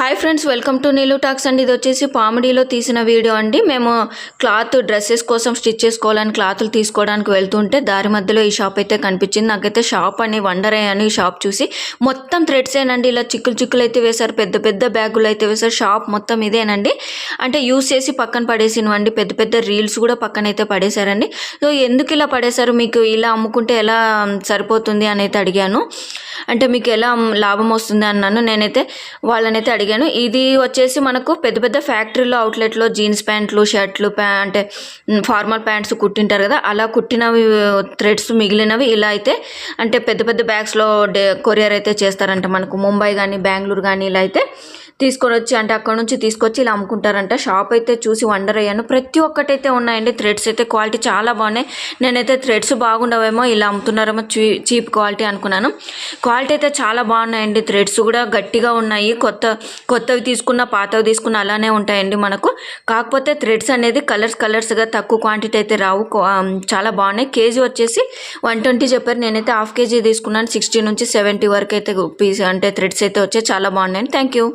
Hi friends welcome to Neelu talks అండి. ఇది వచ్చేసి పామిడీలో తీసిన వీడియో అండి. మేము క్లాత్ డ్రెస్సెస్ కోసం స్టిచ్ చేసుకోవాలని క్లాత్లు తీసుకోవడానికి వెళ్తుంటే దారి మధ్యలో ఈ షాప్ అయితే కనిపించింది. నాకైతే షాప్ అని వండర్ అయ్యాను ఈ షాప్ చూసి మొత్తం థ్రెడ్సేనండి ఇలా చిక్కులు చిక్కులు అయితే వేశారు పెద్ద పెద్ద బ్యాగులు అయితే వేశారు. షాప్ మొత్తం ఇదేనండి. అంటే యూస్ చేసి పక్కన పడేసినవండి. పెద్ద పెద్ద రీల్స్ కూడా పక్కన అయితే పడేశారండి. సో ఎందుకు ఇలా పడేశారు? మీకు ఇలా అమ్ముకుంటే ఎలా సరిపోతుంది? అని అయితే అడిగాను. అంటే మీకు ఎలా లాభం వస్తుంది అన్నాను నేనైతే వాళ్ళనైతే అడిగాను. ఇది వచ్చేసి మనకు పెద్ద పెద్ద ఫ్యాక్టరీలో అవుట్లెట్లో జీన్స్ ప్యాంట్లు షర్ట్లు ప్యా అంటే ఫార్మల్ ప్యాంట్స్ కుట్టింటారు కదా అలా కుట్టినవి థ్రెడ్స్ మిగిలినవి ఇలా అయితే అంటే పెద్ద పెద్ద బ్యాగ్స్లో డే కొరియర్ అయితే చేస్తారంట మనకు. ముంబై కానీ బెంగళూరు కానీ ఇలా అయితే తీసుకొని వచ్చి అంటే అక్కడ నుంచి తీసుకొచ్చి ఇలా అమ్ముకుంటారంట. షాప్ అయితే చూసి వండర్ అయ్యాను. ప్రతి ఒక్కటైతే ఉన్నాయండి. థ్రెడ్స్ అయితే క్వాలిటీ చాలా బాగున్నాయి. నేనైతే థ్రెడ్స్ బాగుండవేమో ఇలా అమ్ముతున్నారేమో చీ చీప్ క్వాలిటీ అనుకున్నాను. క్వాలిటీ అయితే చాలా బాగున్నాయండి. థ్రెడ్స్ కూడా గట్టిగా ఉన్నాయి. కొత్త కొత్తవి తీసుకున్న పాతవి తీసుకున్న అలానే ఉంటాయండి మనకు. కాకపోతే థ్రెడ్స్ అనేది కలర్స్ కలర్స్గా తక్కువ క్వాంటిటీ అయితే రావు. క్వా- చాలా బాగున్నాయి. కేజీ వచ్చేసి వన్ ట్వంటీ చెప్పారు. నేనైతే హాఫ్ కేజీ తీసుకున్నాను. సిక్స్టీ నుంచి సెవెంటీ వరకు అయితే పీస్ అంటే థ్రెడ్స్ అయితే వచ్చాయి. చాలా బాగున్నాయి థ్యాంక్ యూ